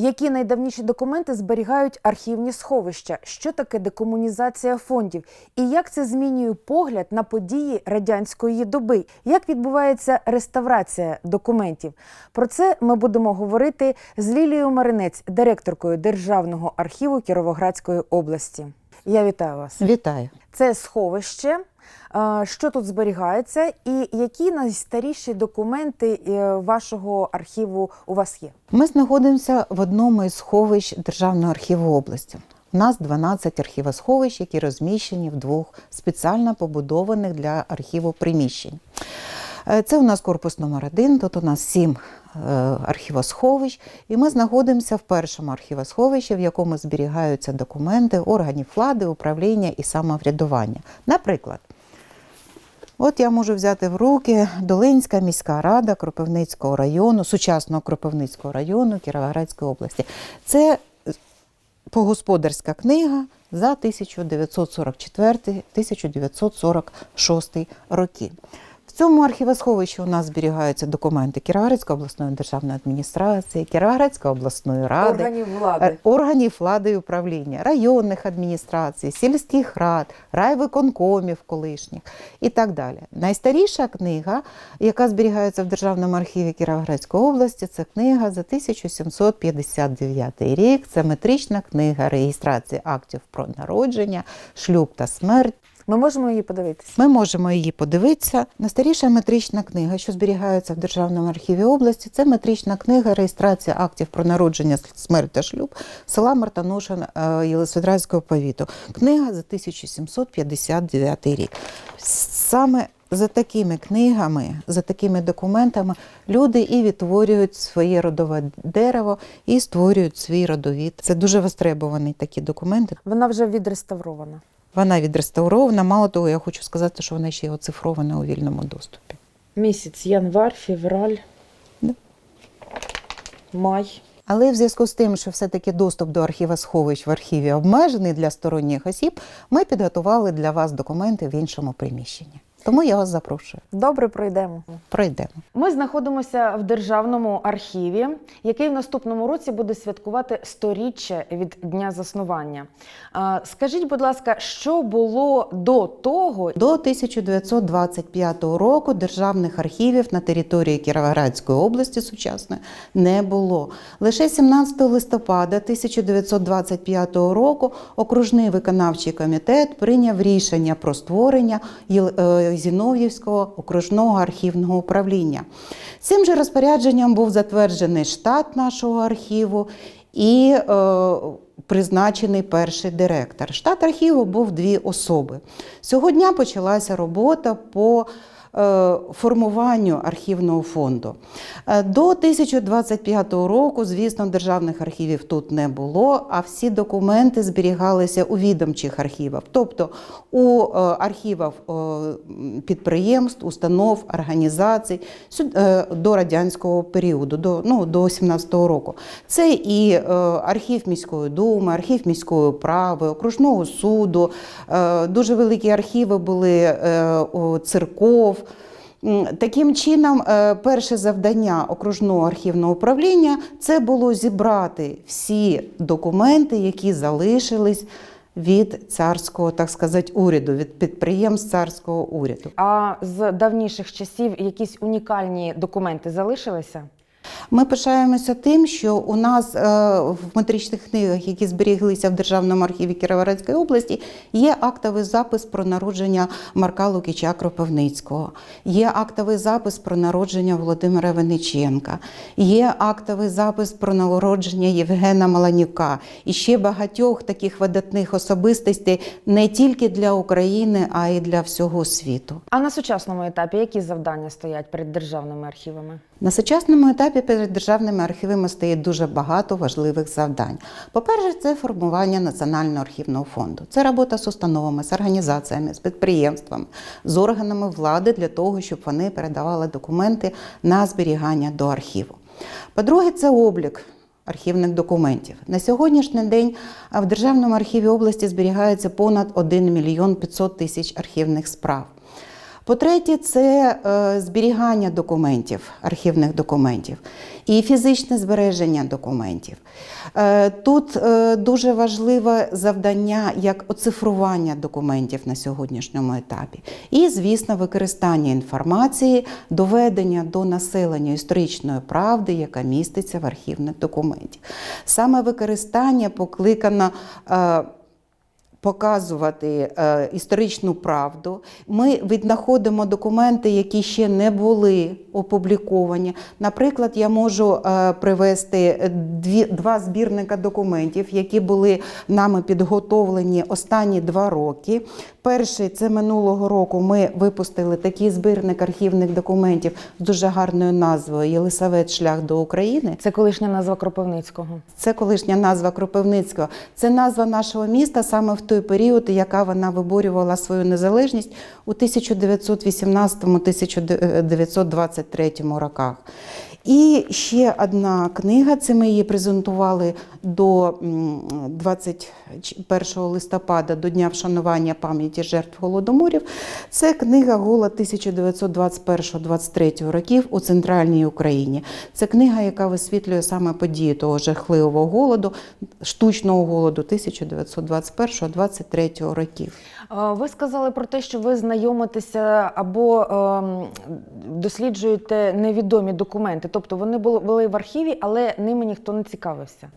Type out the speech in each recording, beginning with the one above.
Які найдавніші документи зберігають архівні сховища? Що таке декомунізація фондів? І як це змінює погляд на події радянської доби? Як відбувається реставрація документів? Про це ми будемо говорити з Лілією Маринець, директоркою Державного архіву Кіровоградської області. Я вітаю вас. Вітаю. Це сховище. Що тут зберігається, і які найстаріші документи е, вашого архіву у вас є? Ми знаходимося в одному із сховищ Державного архіву області. У нас 12 архівосховищ, які розміщені в двох спеціально побудованих для архіву приміщень. Е, Це у нас корпус номер 1 тут у нас сім архівосховищ, і ми знаходимося в першому архівосховищі, в якому зберігаються документи органів влади, управління і самоврядування. Наприклад, От я можу взяти в руки Долинська міська рада Кропивницького району, сучасного Кропивницького району Кіровоградської області. Це погосподарська книга за 1944-1946 роки. Цьому архівосховищі у нас зберігаються документи Кіровоградської обласної державної адміністрації, Кіровоградської обласної ради, Органів влади. Органів влади і управління, районних адміністрацій, сільських рад, райвиконкомів колишніх і так далі. Найстаріша книга, яка зберігається в Державному архіві Кіровоградської області, це книга за 1759 рік. Це метрична книга реєстрації актів про народження, шлюб та смерть. Ми можемо її подивитися. Ми можемо її подивитися. Найстаріша метрична книга, що зберігається в Державному архіві області, це метрична книга реєстрація актів про народження, смерть та шлюб села Мартанушин е, повіту. Книга за 1759 рік. Саме за такими книгами, за такими документами люди і відтворюють своє родове дерево і створюють свій родовід. Це дуже востребовані такі документи. Вона вже відреставрована. Вона відреставрована. Мало того, я хочу сказати, що вона ще й оцифрована у вільному доступі. Місяць январ, февраль, Да. май. Але в зв'язку з тим, що все-таки доступ до архіва сховищ в архіві обмежений для сторонніх осіб, ми підготували для вас документи в іншому приміщенні. Тому я вас запрошую. Добре, пройдемо. Пройдемо. Ми знаходимося в державному архіві, який в наступному році буде святкувати сторіччя від дня заснування. Скажіть, будь ласка, що було до того? До 1925 року державних архівів на території Кіровоградської області сучасної не було. Лише 17 листопада 1925 року окружний виконавчий комітет прийняв рішення про створення е, Зінов'ївського окружного архівного управління. Цим же розпорядженням був затверджений штат нашого архіву і е, призначений перший директор. Штат архіву був дві особи. Сьогодні почалася робота по формуванню архівного фонду. Е, До 1025 року, звісно, державних архівів тут не було, а всі документи зберігалися у відомчих архівах, тобто у е, архівах е, підприємств, установ, організацій е, до радянського періоду, до, ну, до 17-го року. Це і е, архів міської думи, архів міської управи, окружного суду. Е, Дуже великі архіви були е, церков. М, Таким чином, е, перше завдання окружного архівного управління це було зібрати всі документи, які залишились від царського, так сказати, уряду, від підприємств царського уряду. А з давніших часів якісь унікальні документи залишилися? Ми пишаємося тим, що у нас е, в метричних книгах, які зберіглися в Державному архіві Кіровоградської області, є актовий запис про народження Марка Лукіча Кропивницького, є актовий запис про народження Володимира Вениченка, є актовий запис про народження Євгена Маланюка і ще багатьох таких видатних особистостей не тільки для України, а й для всього світу. А на сучасному етапі які завдання стоять перед державними архівами? На сучасному етапі перед державними архівами стоїть дуже багато важливих завдань. По-перше, це формування Національного архівного фонду. Це робота з установами, з організаціями, з підприємствами, з органами влади для того, щоб вони передавали документи на зберігання до архіву. По-друге, це облік. Архівних документів на сьогоднішній день в Державному архіві області зберігається понад 1 мільйон 500 тисяч архівних справ. По-третє, це е, зберігання документів, архівних документів і фізичне збереження документів. Е, Тут е, дуже важливе завдання як оцифрування документів на сьогоднішньому етапі, і, звісно, використання інформації, доведення до населення історичної правди, яка міститься в архівних документах. Саме використання покликано. Е, Показувати е, історичну правду. Ми віднаходимо документи, які ще не були опубліковані. Наприклад, я можу е, привести дві, два збірника документів, які були нами підготовлені останні два роки. Перший це минулого року. Ми випустили такий збірник архівних документів з дуже гарною назвою Єлисавет Шлях до України. Це колишня назва Кропивницького. Це колишня назва Кропивницького. Це назва нашого міста саме в той період, яка вона виборювала свою незалежність у 1918-1923 роках. І ще одна книга, це ми її презентували до м, 21 листопада, до Дня вшанування пам'яті жертв голодоморів. Це книга Голод 1921-23 років у центральній Україні. Це книга, яка висвітлює саме події того жахливого голоду, штучного голоду 1921-23 років. Е, Ви сказали про те, що ви знайомитеся або ем, досліджуєте невідомі документи. Тобто вони були, в архіві, але ними ніхто не цікавився.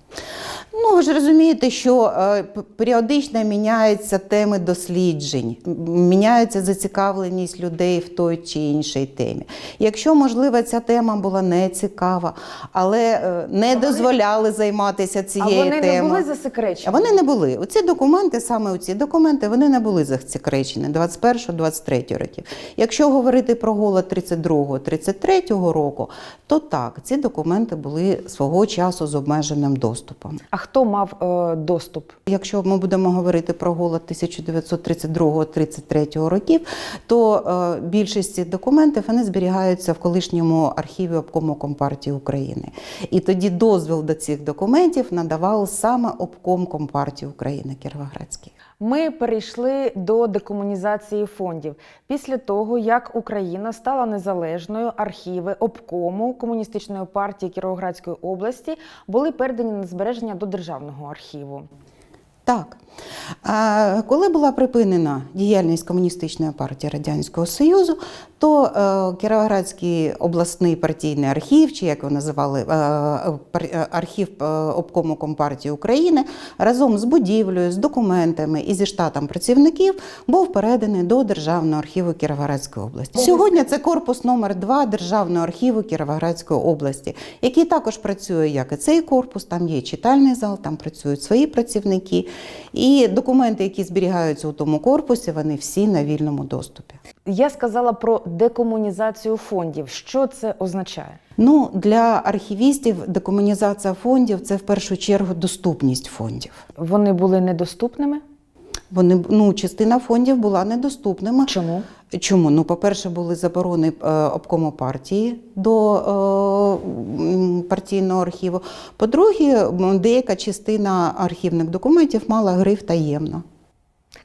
Ну, ви ж розумієте, що е, періодично міняються теми досліджень, міняється зацікавленість людей в той чи іншій темі. Якщо, можливо, ця тема була не цікава, але е, не вони- дозволяли займатися цією а вони темою. не були засекречені. А вони не були. Оці документи, саме оці документи, вони не були засекречені 21-23 років. Якщо говорити про голод 32-33 року, то так, ці документи були свого часу з обмеженим доступом. А хто мав е, доступ? Якщо ми будемо говорити про голод 1932-33 років, то е, більшість цих документів вони зберігаються в колишньому архіві обкому Компартії України. І тоді дозвіл до цих документів надавав саме обком Компартії України Кіровоградський. Ми перейшли до декомунізації фондів. Після того, як Україна стала незалежною, архіви обкому комуністичної партії Кіровоградської області були передані на збереження до державного архіву. Так. А, Коли була припинена діяльність Комуністичної партії Радянського Союзу, то е, Кіровоградський обласний партійний архів, чи як його називали, е, е, архів обкому Компартії України, разом з будівлею, з документами і зі штатом працівників був переданий до Державного архіву Кіровоградської області. Сьогодні це корпус номер 2 Державного архіву Кіровоградської області, який також працює як і цей корпус. Там є читальний зал, там працюють свої працівники. І документи, які зберігаються у тому корпусі, вони всі на вільному доступі. Я сказала про декомунізацію фондів. Що це означає? Ну, для архівістів декомунізація фондів це в першу чергу доступність фондів. Вони були недоступними? Вони ну, частина фондів була недоступними. Чому? Чому? Ну, по-перше, були заборони е, обкому партії до е, партійного архіву. По-друге, деяка частина архівних документів мала гриф таємно.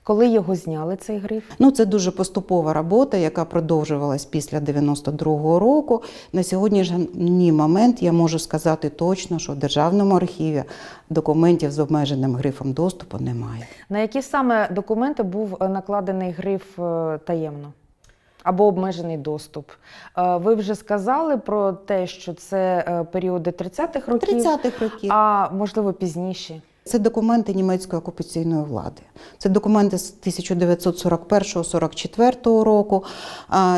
Коли його зняли цей гриф? Ну, це дуже поступова робота, яка продовжувалась після 92-го року. На сьогоднішній момент я можу сказати точно, що в державному архіві документів з обмеженим грифом доступу немає. На які саме документи був е, накладений гриф е, таємно? Або обмежений доступ. Е, Ви вже сказали про те, що це періоди 30-х років, 30-х років. а можливо пізніші. Це документи німецької окупаційної влади. Це документи з 1941-44 року.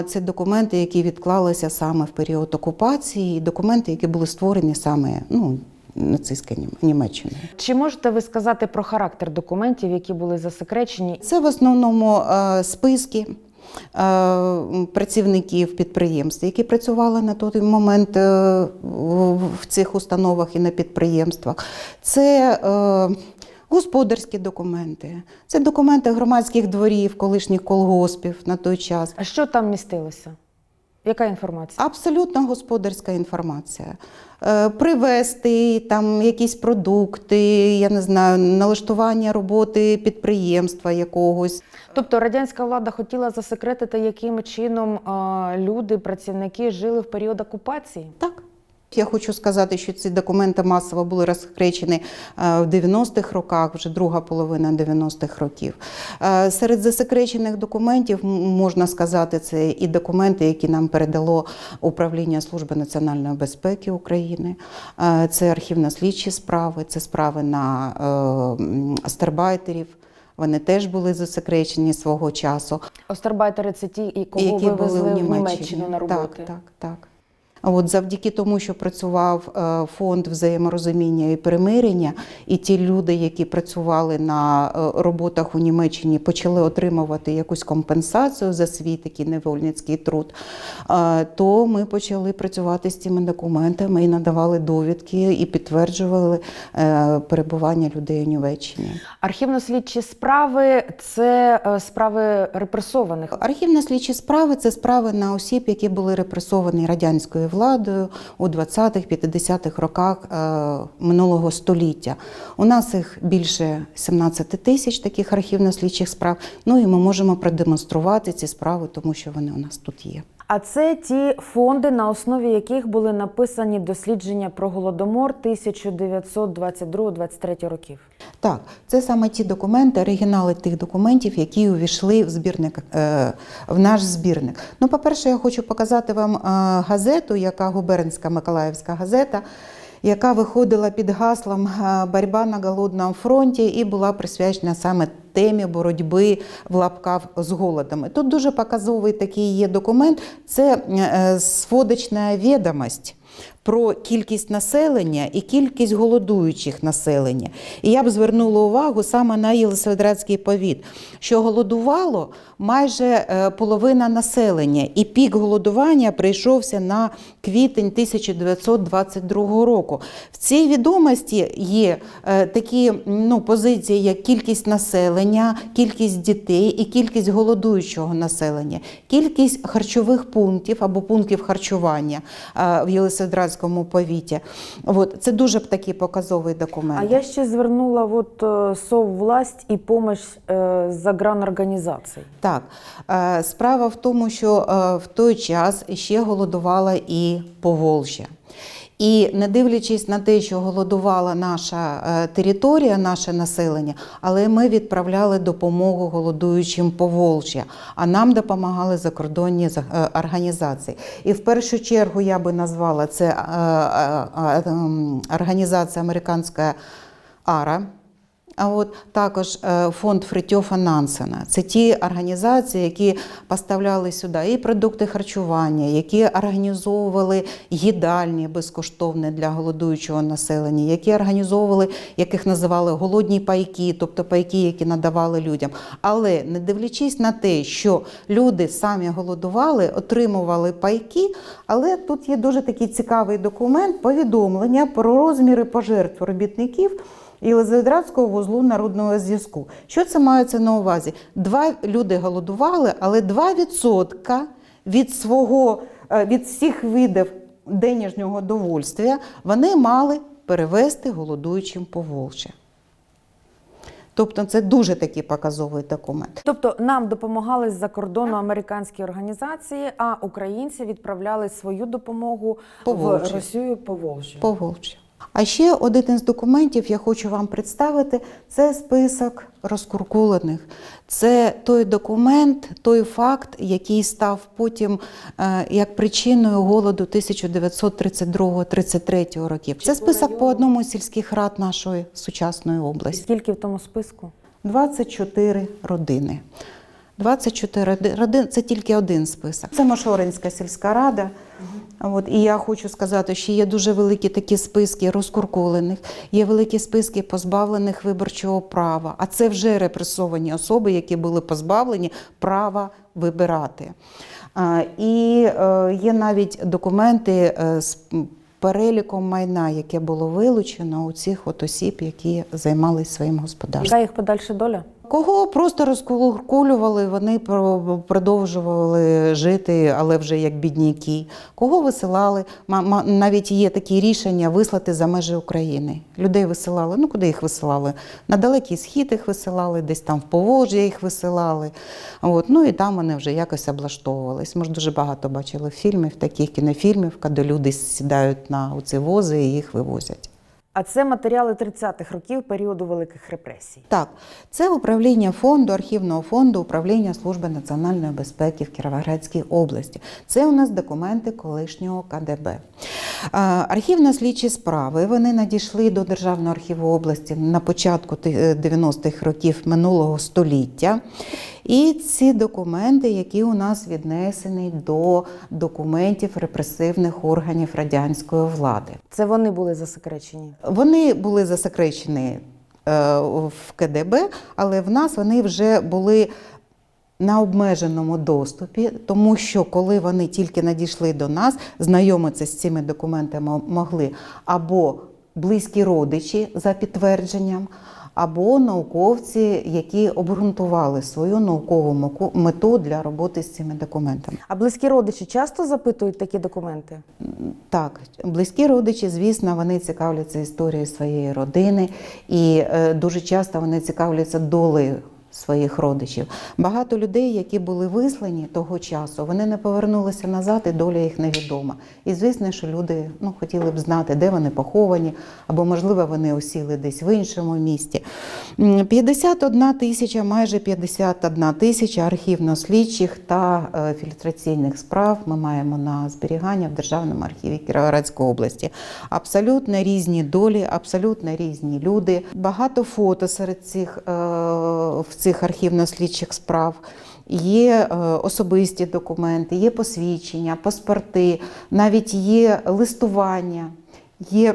Це документи, які відклалися саме в період окупації, і документи, які були створені саме ну, нацистською Нім- Німеччиною. Чи можете ви сказати про характер документів, які були засекречені? Це в основному е, списки. Е, Працівників підприємств, які працювали на той момент е, в цих установах і на підприємствах, це е, господарські документи, це документи громадських дворів, колишніх колгоспів на той час. А що там містилося? Яка інформація? Абсолютно господарська інформація. Е, Привезти там якісь продукти, я не знаю, налаштування роботи підприємства якогось. Тобто радянська влада хотіла засекретити, яким чином люди, працівники жили в період окупації. Так. Я хочу сказати, що ці документи масово були розкречені е, в 90-х роках, вже друга половина 90-х років. Е, Серед засекречених документів можна сказати, це і документи, які нам передало Управління Служби національної безпеки України, Е, це архівно-слідчі справи, це справи на астербайтерів. Вони теж були засекречені свого часу. Остарбайтери це ті, кого які вивезли були в Німеччину на роботи. Так, так, так. От завдяки тому, що працював е, фонд взаєморозуміння і примирення, і ті люди, які працювали на е, роботах у Німеччині, почали отримувати якусь компенсацію за свій такий невольницький труд, е, то ми почали працювати з цими документами і надавали довідки і підтверджували перебування людей у Німеччині. Архівно-слідчі справи це справи репресованих. Архівно-слідчі справи це справи на осіб, які були репресовані радянською владою у 20-х-50-х роках е, минулого століття. У нас їх більше 17 тисяч таких архівно-слідчих справ. Ну і ми можемо продемонструвати ці справи, тому що вони у нас тут є. А це ті фонди, на основі яких були написані дослідження про голодомор 1922-23 років. Так, це саме ті документи, оригінали тих документів, які увійшли в збірник е, в наш збірник. Ну, по-перше, я хочу показати вам е, газету, яка губернська Миколаївська газета, яка виходила під гаслом е, Борьба на голодному фронті і була присвячена саме темі боротьби в лапках з голодом. Тут дуже показовий такий є документ. Це е, сводочна відомость про кількість населення і кількість голодуючих населення. І я б звернула увагу саме на Єлисаветградський повіт, що голодувало майже е, половина населення, і пік голодування прийшовся на квітень 1922 року. В цій відомості є е, такі ну, позиції, як кількість населення, кількість дітей і кількість голодуючого населення, кількість харчових пунктів або пунктів харчування е, в Єлисаветградському повіті. От, це дуже такий показовий документ. А я ще звернула от е, соввласть і помощь е, загранорганізацій. Так, е, справа в тому, що в той час ще голодувала і Поволжя. І не дивлячись на те, що голодувала наша е, територія, наше населення, але ми відправляли допомогу голодуючим Поволжя, а нам допомагали закордонні за- е, організації. І в першу чергу я би назвала це е, організація американська АРА. А от також е, фонд Фритьофа Нансена. Це ті організації, які поставляли сюди і продукти харчування, які організовували їдальні безкоштовні для голодуючого населення, які організовували, яких називали голодні пайки, тобто пайки, які надавали людям. Але не дивлячись на те, що люди самі голодували, отримували пайки, але тут є дуже такий цікавий документ, повідомлення про розміри пожертв робітників. Єлизаветградського вузлу народного зв'язку. Що це мається на увазі? Два люди голодували, але 2% від свого е, від всіх видів денежнього довольствия вони мали перевести голодуючим по. Тобто це дуже такий показовий документ. Тобто нам допомагали з-за кордону американські організації, а українці відправляли свою допомогу По в Росію по Волжі. По Волжі. А ще один із документів я хочу вам представити це список розкуркулених. Це той документ, той факт, який став потім е, як причиною голоду 1932-33 років. Це список по одному з сільських рад нашої сучасної області. Скільки в тому списку? 24 родини. 24 родини це тільки один список. Це Мошоринська сільська рада. От, і я хочу сказати, що є дуже великі такі списки розкуркулених, є великі списки позбавлених виборчого права. А це вже репресовані особи, які були позбавлені права вибирати. А, і е, є навіть документи е, з переліком майна, яке було вилучено у цих от осіб, які займалися своїм господарством. Яка їх подальша доля? Кого просто розкулювали, вони про- продовжували жити, але вже як бідняки. Кого висилали? Навіть є такі рішення вислати за межі України. Людей висилали. Ну куди їх висилали? На далекий схід їх висилали, десь там в Поволжя їх висилали. От. Ну і там вони вже якось облаштовувались. Ми ж дуже багато бачили фільмів, таких кінофільмів, коли люди сідають на ці вози і їх вивозять. А це матеріали 30-х років періоду великих репресій. Так, це управління фонду, архівного фонду, управління Служби національної безпеки в Кіровоградській області. Це у нас документи колишнього КДБ. А, Архівно-слідчі справи вони надійшли до Державного архіву області на початку ти- е, 90-х років минулого століття. І ці документи, які у нас віднесені до документів репресивних органів радянської влади. Це вони були засекречені. Вони були засекречені е, в КДБ, але в нас вони вже були на обмеженому доступі, тому що коли вони тільки надійшли до нас, знайомитися з цими документами могли або близькі родичі за підтвердженням, або науковці, які обґрунтували свою наукову мету для роботи з цими документами. А близькі родичі часто запитують такі документи? Так, близькі родичі, звісно, вони цікавляться історією своєї родини, і е, дуже часто вони цікавляться долею своїх родичів. Багато людей, які були вислані того часу, вони не повернулися назад, і доля їх невідома. І звісно, що люди ну, хотіли б знати, де вони поховані, або, можливо, вони осіли десь в іншому місті. 51 тисяча, майже 51 тисяча архівно-слідчих та е, фільтраційних справ ми маємо на зберігання в Державному архіві Кіровоградської області. Абсолютно різні долі, абсолютно різні люди. Багато фото серед цих, е, в цих архівно-слідчих справ. Є е, особисті документи, є посвідчення, паспорти, навіть є листування, є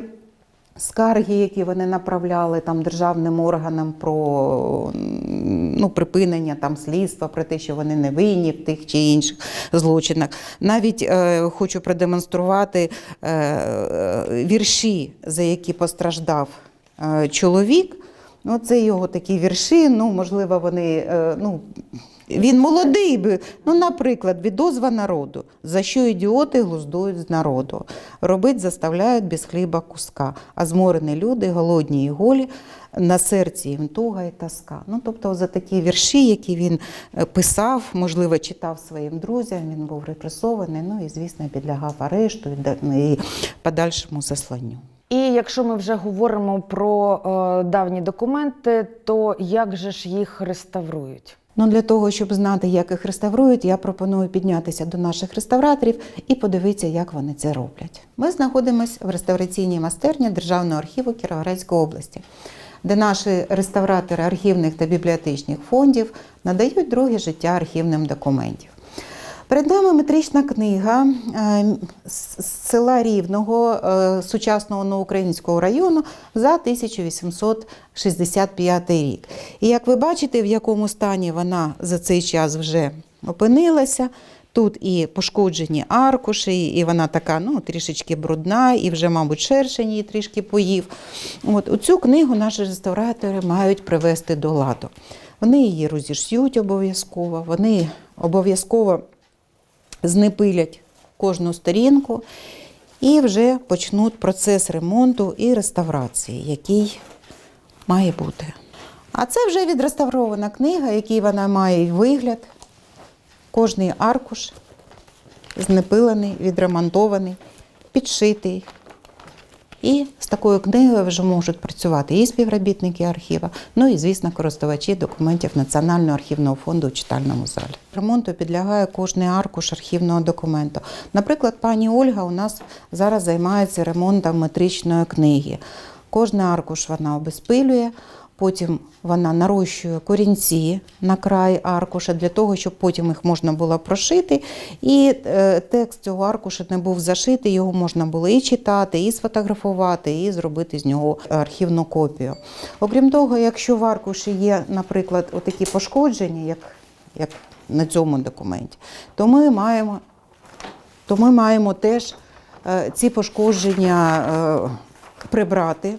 скарги, які вони направляли там державним органам про ну, припинення там слідства, про те, що вони не винні в тих чи інших злочинах. Навіть е, хочу продемонструвати е, е, вірші, за які постраждав е, чоловік. Ну, це його такі вірші. Ну, можливо, вони е, ну. Він молодий би. Ну, наприклад, відозва народу, за що ідіоти глуздують з народу. Робить заставляють без хліба куска, а зморені люди, голодні і голі, на серці їм туга і тоска. Ну, тобто, за такі вірші, які він е, писав, можливо, читав своїм друзям, він був репресований, ну і, звісно, підлягав арешту і подальшому засланню. Якщо ми вже говоримо про е, давні документи, то як же ж їх реставрують? Ну, для того, щоб знати, як їх реставрують, я пропоную піднятися до наших реставраторів і подивитися, як вони це роблять. Ми знаходимося в реставраційній майстерні Державного архіву Кіровоградської області, де наші реставратори архівних та бібліотечних фондів надають друге життя архівним документів. Перед нами метрична книга е, з села Рівного е, сучасного новоукраїнського району за 1865 рік. І як ви бачите, в якому стані вона за цей час вже опинилася. Тут і пошкоджені аркуші, і вона така ну, трішечки брудна, і вже, мабуть, шершень її трішки поїв. От, оцю книгу наші реставратори мають привести до ладу. Вони її розіш'ють обов'язково, вони обов'язково знепилять кожну сторінку і вже почнуть процес ремонту і реставрації, який має бути. А це вже відреставрована книга, який вона має вигляд. Кожний аркуш знепилений, відремонтований, підшитий. І з такою книгою вже можуть працювати і співробітники архіва, ну і, звісно, користувачі документів Національного архівного фонду у читальному залі. Ремонту підлягає кожний аркуш архівного документу. Наприклад, пані Ольга у нас зараз займається ремонтом метричної книги. Кожний аркуш вона обезпилює, потім вона нарощує корінці на край аркуша для того, щоб потім їх можна було прошити. І е, текст цього аркуша не був зашитий, його можна було і читати, і сфотографувати, і зробити з нього архівну копію. Окрім того, якщо в аркуші є, наприклад, отакі пошкодження, як, як на цьому документі, то ми маємо, то ми маємо теж е, ці пошкодження е, прибрати.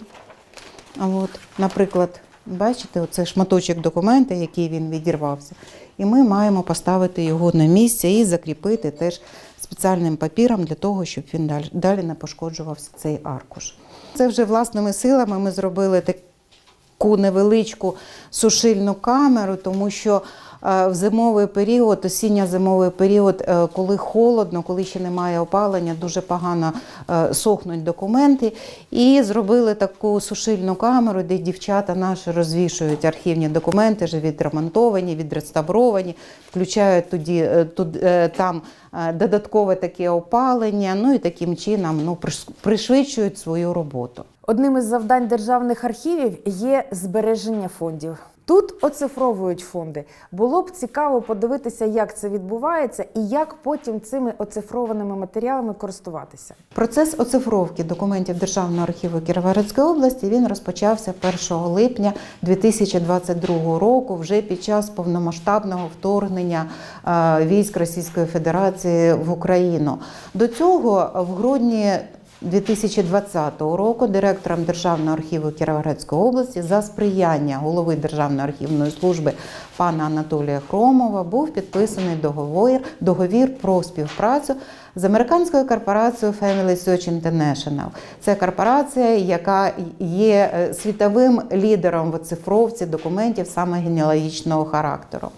От, наприклад, Бачите, оце шматочок документа, який він відірвався. І ми маємо поставити його на місце і закріпити теж спеціальним папіром для того, щоб він далі, не пошкоджувався цей аркуш. Це вже власними силами ми зробили таку невеличку сушильну камеру, тому що в зимовий період, осінньо-зимовий період, е, коли холодно, коли ще немає опалення, дуже погано е, сохнуть документи. І зробили таку сушильну камеру, де дівчата наші розвішують архівні документи, вже відремонтовані, відреставровані, включають тоді е, е, там е, додаткове таке опалення. Ну і таким чином ну, приш- пришвидшують свою роботу. Одним із завдань державних архівів є збереження фондів. Тут оцифровують фонди. Було б цікаво подивитися, як це відбувається і як потім цими оцифрованими матеріалами користуватися. Процес оцифровки документів Державного архіву Кіровоградської області він розпочався 1 липня 2022 року, вже під час повномасштабного вторгнення е, військ Російської Федерації в Україну. До цього в грудні 2020 року директором Державного архіву Кіровоградської області за сприяння голови Державної архівної служби пана Анатолія Хромова був підписаний договір, договір про співпрацю з американською корпорацією Family Search International. Це корпорація, яка є е, світовим лідером в оцифровці документів саме генеалогічного характеру.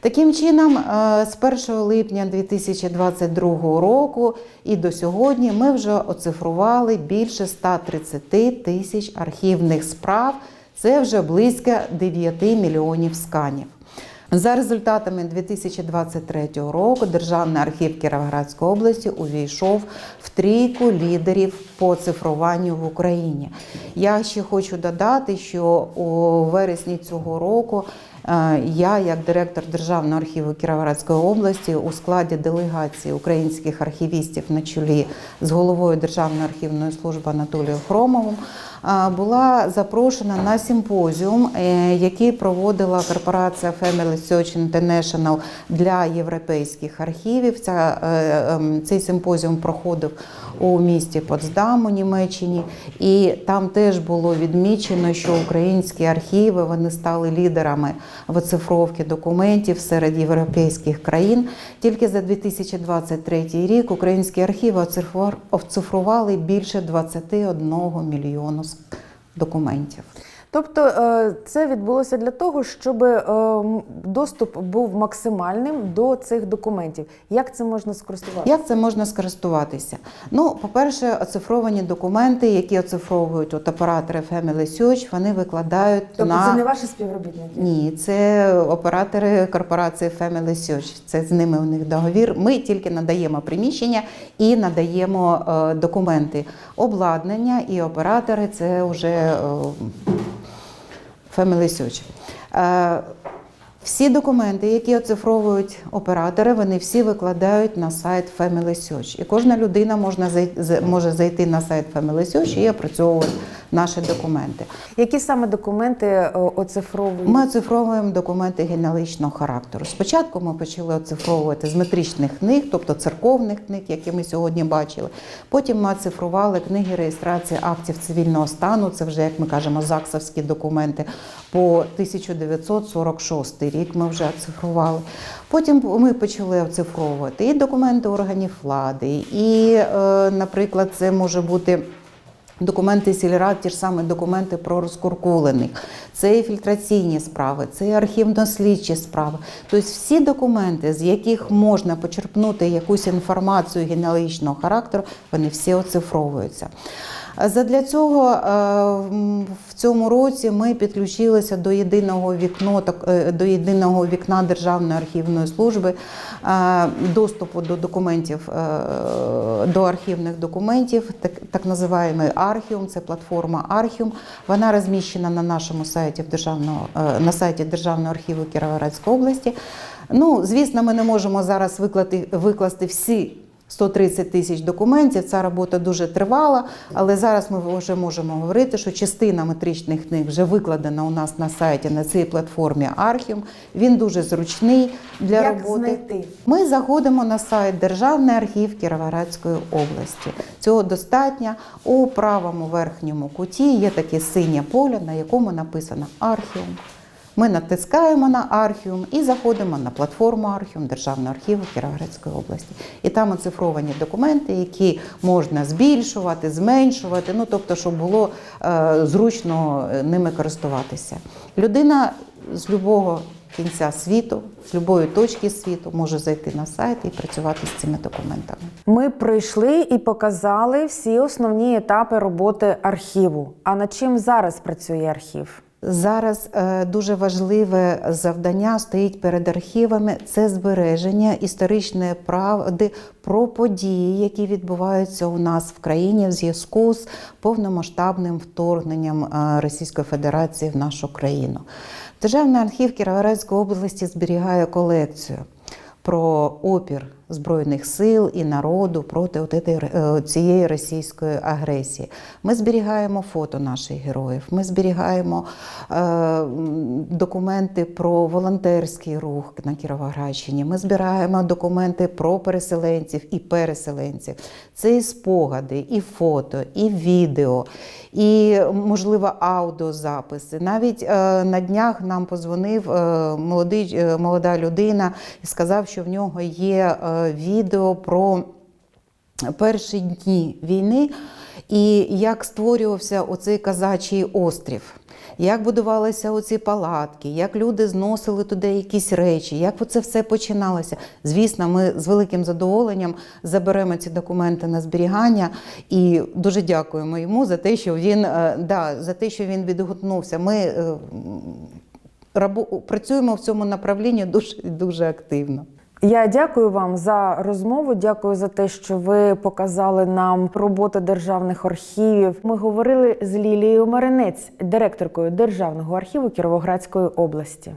Таким чином, е, з 1 липня 2022 року і до сьогодні ми вже оцифрували більше 130 тисяч архівних справ. Це вже близько 9 мільйонів сканів. За результатами 2023 року Державний архів Кіровоградської області увійшов в трійку лідерів по цифруванню в Україні. Я ще хочу додати, що у вересні цього року я, як директор Державного архіву Кіровоградської області, у складі делегації українських архівістів на чолі з головою Державної архівної служби Анатолієм Хромовим, е, була запрошена на симпозіум, е, який проводила корпорація Family Search International для європейських архівів. Ця, е, ем, цей симпозіум проходив у місті Потсдам у Німеччині, і там теж було відмічено, що українські архіви вони стали лідерами в оцифровці документів серед європейських країн. Тільки за 2023 рік українські архіви оцифрували- більше 21 мільйону документів. Тобто е, це відбулося для того, щоб е, доступ був максимальним до цих документів. Як це можна скористуватися? Як це можна скористуватися? Ну, по-перше, оцифровані документи, які оцифровують от оператори Family Search, вони викладають Тобто на це не ваші співробітники? ні, це оператори корпорації Family Search. Це з ними у них договір. Ми тільки надаємо приміщення і надаємо е, документи. Обладнання і оператори це вже Family Search. Е, всі документи, які оцифровують оператори, вони всі викладають на сайт Family Search. І кожна людина може зайти на сайт Family Search і опрацьовувати наші документи. Які саме документи е, оцифровують? Ми оцифровуємо документи генеалогічного характеру. Спочатку ми почали оцифровувати з метричних книг, тобто церковних книг, які ми сьогодні бачили. Потім ми оцифрували книги реєстрації актів цивільного стану. Це вже, як ми кажемо, ЗАГСовські документи по 1946 рік. Ми вже оцифрували. Потім ми почали оцифровувати і документи органів влади, і, е, наприклад, це може бути. Документи сільрад, ті ж самі документи про розкуркулених, це і фільтраційні справи, це і архівно-слідчі справи. Тобто всі документи, з яких можна почерпнути якусь інформацію генеалогічного характеру, вони всі оцифровуються. Задля цього е, в цьому році ми підключилися до єдиного вікно, е, до єдиного вікна Державної архівної служби е, доступу до документів, до архівних документів, так, так називаємо Архіум, це платформа Архіум. Вона розміщена на нашому сайті в державного, на сайті Державного архіву Кіровоградської області. Ну, звісно, ми не можемо зараз виклати, викласти всі 130 тисяч документів. Ця робота дуже тривала, але зараз ми вже можемо говорити, що частина метричних книг вже викладена у нас на сайті на цій платформі Архіум. Він дуже зручний для Як роботи. знайти? Ми заходимо на сайт Державний архів Кіровоградської області. Цього достатньо. У правому верхньому куті є таке синє поле, на якому написано Архіум. Ми натискаємо на Архіум і заходимо на платформу Архіум Державного архіву Кіровоградської області. І там оцифровані документи, які можна збільшувати, зменшувати, ну тобто, щоб було е, зручно е, ними користуватися. Людина з любого кінця світу, з любої точки світу може зайти на сайт і працювати з цими документами. Ми пройшли і показали всі основні етапи роботи архіву. А над чим зараз працює архів? Зараз е, дуже важливе завдання стоїть перед архівами це збереження історичної правди про події, які відбуваються у нас в країні в зв'язку з повномасштабним вторгненням е, Російської Федерації в нашу країну. Державний архів Кіровоградської області зберігає колекцію про опір збройних сил і народу проти е, цієї російської агресії. Ми зберігаємо фото наших героїв. Ми зберігаємо е, документи про волонтерський рух на Кіровоградщині. Ми збираємо документи про переселенців і переселенців. Це і спогади, і фото, і відео, і можливо аудіозаписи. Навіть е, на днях нам позвонив молодий, молода людина і сказав, що в нього є відео про перші дні війни і як створювався оцей казачий острів. Як будувалися оці палатки, як люди зносили туди якісь речі, як це все починалося. Звісно, ми з великим задоволенням заберемо ці документи на зберігання і дуже дякуємо йому за те, що він е, да, за те, що він відгукнувся. Ми е, працюємо в цьому направлінні дуже дуже активно. Я дякую вам за розмову. Дякую за те, що ви показали нам роботи державних архівів. Ми говорили з Лілією Маринець, директоркою Державного архіву Кіровоградської області.